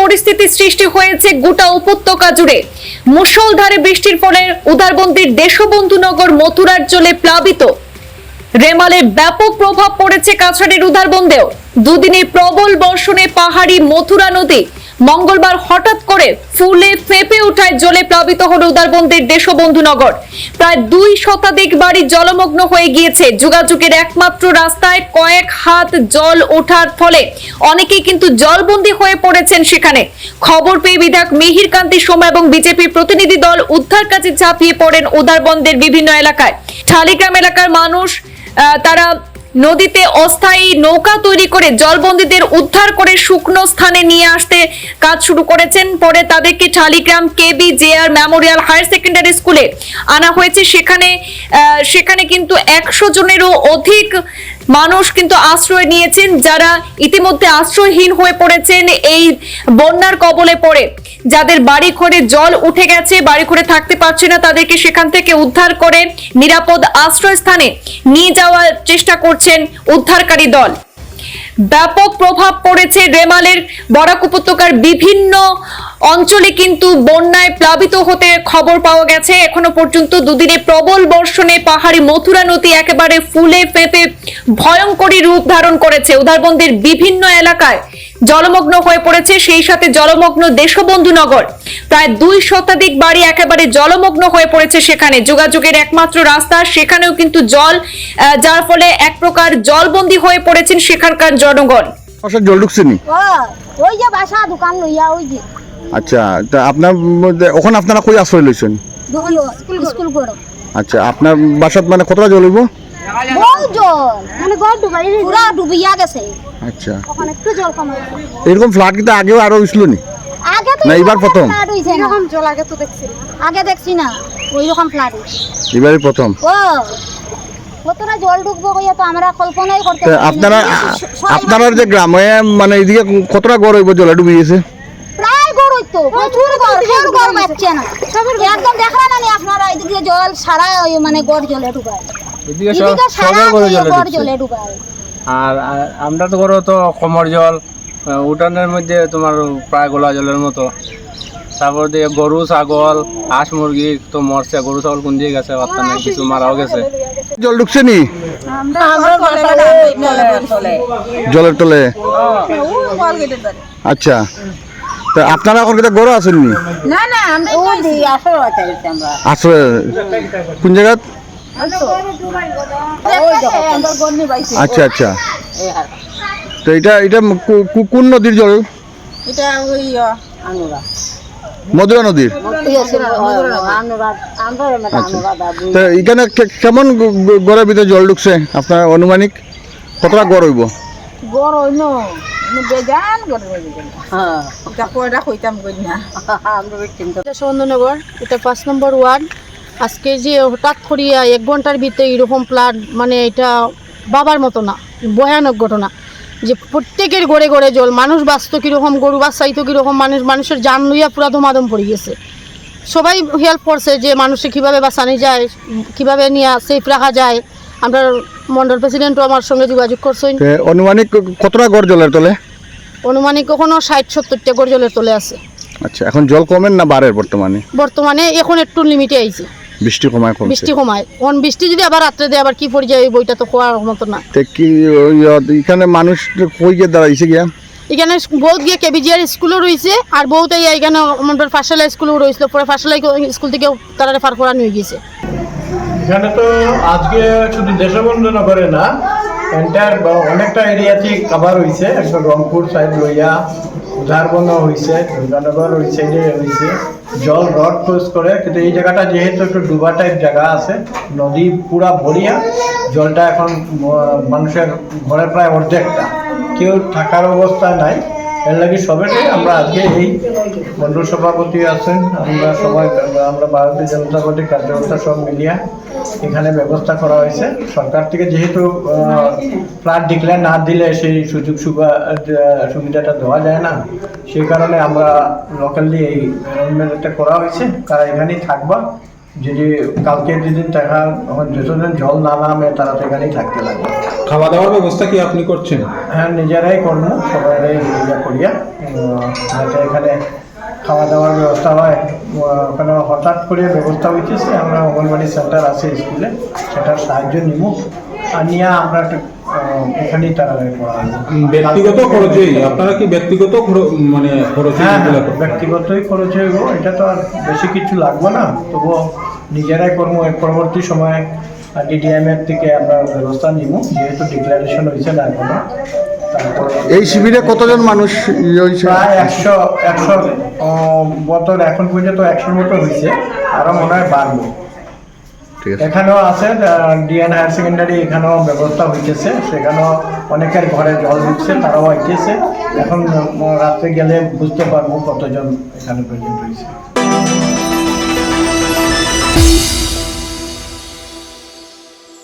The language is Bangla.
পরিস্থিতি সৃষ্টি হয়েছে গোটা উপত্যকা জুড়ে। মুষলধারে বৃষ্টির ফলে উদারবন্দির দেশবন্ধুনগর মথুরার জলে প্লাবিত। রেমালের ব্যাপক প্রভাব পড়েছে কাছাড়ের উদারবন্দেও। দুদিনে প্রবল বর্ষণে পাহাড়ি মথুরা নদী মঙ্গলবার হঠাৎ করে ফুলে ফেঁপে ওঠায় জলে প্লাবিত হল উদারবন্দের দেশবন্ধু নগর প্রায় দুই শতাধিক বাড়ি জলমগ্ন হয়ে গিয়েছে। যোগাযোগের একমাত্র রাস্তায় কয়েক হাত জল ওঠার ফলে অনেকেই কিন্তু জলবন্দী হয়ে পড়েছেন সেখানে। খবর পেয়ে বিধায়ক মিহির কান্তি সোমা এবং বিজেপির প্রতিনিধি দল উদ্ধার কাজে ঝাঁপিয়ে পড়েন উদারবন্দের বিভিন্ন এলাকায়। ঠালিগ্রাম এলাকার মানুষ তারা নদীতে অস্থায়ী নৌকা তৈরি করে জলবন্দীদের উদ্ধার করে শুকনো স্থানে নিয়ে আসতে কাজ শুরু করেছেন। পরে তাদেরকে Taligram KB JR memorial higher secondary স্কুলে আনা হয়েছে। সেখানে সেখানে কিন্তু একশো জনেরও অধিক মানুষ কিন্তু আশ্রয় নিয়েছেন, যারা ইতিমধ্যে আশ্রয়হীন হয়ে পড়েছেন এই বন্যার কবলে পড়ে। যাদের বাড়ি ঘরে জল উঠে গেছে বাড়ি ঘরে থাকতে পারছে না, তাদেরকে সেখান থেকে উদ্ধার করে নিরাপদ আশ্রয়স্থানে নিয়ে যাওয়ার চেষ্টা করছেন উদ্ধারকারী দল। ব্যাপক প্রভাব পড়েছে রেমালের বরাক উপত্যকার বিভিন্ন অঞ্চলে কিন্তু বন্যায় প্লাবিত হতে খবর পাওয়া গেছে। এখনও পর্যন্ত দুদিনে প্রবল বর্ষণে পাহাড়ি মথুরা নদী একেবারে ফুলে ফেঁপে ভয়ঙ্করী রূপ ধারণ করেছে। উদারবন্দের বিভিন্ন এলাকায় জলমগ্ন হয়ে পড়েছে। সেই সাথে জলমগ্ন দেশবন্ধু নগর প্রায় দুই শতাধিক বাড়ি একেবারে জলমগ্ন হয়ে পড়েছে সেখানে। যোগাযোগের একমাত্র রাস্তা সেখানেও কিন্তু জল যার ফলে এক প্রকার জলবন্দী হয়ে পড়েছেন সেখানকার জনগণ। জল ঢুকছে নি? ওই যে বাসা দোকান লইয়া ওই যে। আচ্ছা তা আপনার মধ্যে ওখানে আপনারা কই আশ্রয় লইছেন? স্কুল স্কুল করো আচ্ছা আপনার বাসাত মানে কতটা জল হইব? মানে ঘর ডুবাই পুরা ডুবিয়া গেছে। আচ্ছা। ওখানে একটু জল এরকম ফ্লাড কিন্তু আগেও আরও হইছিল নি? না, এবার প্রথম? এরকম জল আগে তো দেখছি আগে দেখছি না ওই রকম ফ্লাড এবারই প্রথম? ও কতটা জল ঢুকবো কইয়া তো আমরা কল্পনাই করতে তা পারি না। আপনারা আপনারা যে গ্রামে মানে এইদিকে কতটা গড় হইব জলে ডুবে গেছে? প্রায় গড় প্রচুর গড় কেউ না। একদম দেখলা না আপনারা এদিকে জল সারা ওই মানে গড় জলে ঢুকায় এদিকে এদিকে সারা সবার ঘরে জল গড় জলে ঢুকায় আর আমরা তো করো তো কমর জল উঠানের মধ্যে তোমার প্রায় গোলা জলের মতো। তারপর দিয়ে গরু ছাগল হাঁস মুরগি তো মরছে গরু ছাগল কোন দিয়ে গেছে বার্তা নেই কিছু মারাও গেছে। জল ঢুকছে নি? জলের তলে। আচ্ছা। তা আপনারা এখন কিটা গড় আছেন নি আশ্রয় কোন জায়গাত আচ্ছা আচ্ছা। তো এটা এটা কো- কো- কোন নদীর জল? এটা ওই মধুরা নদীর? আচ্ছা। তো এখানে কে- কেমন গড়ের ভিতরে জল ঢুকছে? আপনার অনুমানিক? কতটা গড় হইব? হইনো বেজান এটা পাঁচ নম্বর ওয়ার্ড। আজকে যে হঠাৎ করিয়া এক ঘণ্টার ভিতরে এরকম প্লাট মানে এটা বাবার মতো না, ভয়ানক ঘটনা। যে প্রত্যেকের গড়ে গড়ে জল, মানুষ বাঁচতো কীরকম, গরু বাচ্চাইতো কীরকম, মানুষ মানুষের জান লইয়া পুরা ধমাদম পড়ে গেছে। সবাই হেল্প করছে যে মানুষে কীভাবে বাঁচানি যায়, কীভাবে নিয়ে সেফ রাখা যায়। আমরা মন্ডল প্রেসিডেন্টও আমার সঙ্গে যোগাযোগ করছেন। অনুমানিক কতটা গড় জলের তলে? অনুমানিক কখনো ষাট সত্তরটা গড় জলের তলে আছে। আচ্ছা এখন জল কমেন না বাড়ের বর্তমানে? বর্তমানে এখন একটু লিমিটে আইছে। বৃষ্টি কমায় কমছে। বৃষ্টি কমায়। এখন বৃষ্টি যদি আবার রাত্রে দেয় আবার কি পড়ে যায় ওই বইটা তো খোয়ার মতো না। তো কি এখানে মানুষ কই গিয়ে দাঁড়াইছে গিয়া? এখানে বহুত গিয়ে কেবিজিআর স্কুলও রয়েছে আর বহুত এই এখানে আমাদের ফাঁসালা স্কুলও রয়েছিল পরে ফাঁসালা স্কুল থেকে তারা রেফার করা নিয়ে গেছে এখানে তো আজকে শুধু দেশবন্ধু নগরে না এন্টায়ার অনেকটা এরিয়াতে কাভার হয়েছে একদম রংপুর সাইড লইয়া উধারবন হয়েছে দুর্গানগর ওই সাইডে হয়েছে জল রড ক্রস করে, কিন্তু এই জায়গাটা যেহেতু একটু ডুবা টাইপ জায়গা আছে, নদী পুরা ভরিয়া জলটা এখন মানুষের ঘরে প্রায় অর্ধেকটা। কেউ থাকার অবস্থা নাই। এর লাগে সবেটাই আমরা আজকে এই মন্ডল সভাপতি আছেন। আমরা সবাই, আমরা ভারতীয় জনতা পার্টির কার্যকর্তা সব মিলিয়া এখানে ব্যবস্থা করা হয়েছে। সরকার থেকে যেহেতু ফ্ল্যাট ডিক্লেয়ার না দিলে সেই সুযোগ সুবিধা সুবিধাটা দেওয়া যায় না, সেই কারণে আমরা লোকালি এই অ্যারেঞ্জমেন্টটা করা হয়েছে। তারা এখানেই থাকবা। যদি কালকে যেদিন দেখা যতদিন জল না নামে তারা তো এখানেই থাকতে লাগবে খাওয়া দাওয়ার ব্যবস্থা কি আপনি করছেন? হ্যাঁ নিজেরাই করব সবাই ইয়া করিয়া। যাতে এখানে খাওয়া দাওয়ার ব্যবস্থা হয়। ওখানে হঠাৎ করে ব্যবস্থা হইতেছে আমরা অঙ্গনবাড়ি সেন্টার আছে স্কুলে সেটার সাহায্য নিব আর নিয়ে আমরা এখানেই তারা ব্যক্তিগত খরচেই আপনারা কি ব্যক্তিগত মানে খরচে হ্যাঁ হ্যাঁ? ব্যক্তিগতই খরচ হইব এটা তো আর বেশি কিছু লাগবে না। তবুও নিজেরাই করব পরবর্তী সময়ে ডিডিএম এর থেকে আমরা ব্যবস্থা নিব যেহেতু ডিক্লারেশন হয়েছে না এখনও। তারপর এই শিবিরে কতজন মানুষ ইয়ে প্রায় একশো একশো বছর এখন পর্যন্ত একশোর মতো হয়েছে। আরও মনে হয় বাড়বো। এখানেও আছে ডিএন হায়ার সেকেন্ডারি এখানেও ব্যবস্থা হইতেছে। সেখানেও অনেকের ঘরে জল দিচ্ছে তারাও আইতেছে। এখন রাত্রে গেলে বুঝতে পারব কতজন এখানে প্রেজেন্ট হয়েছে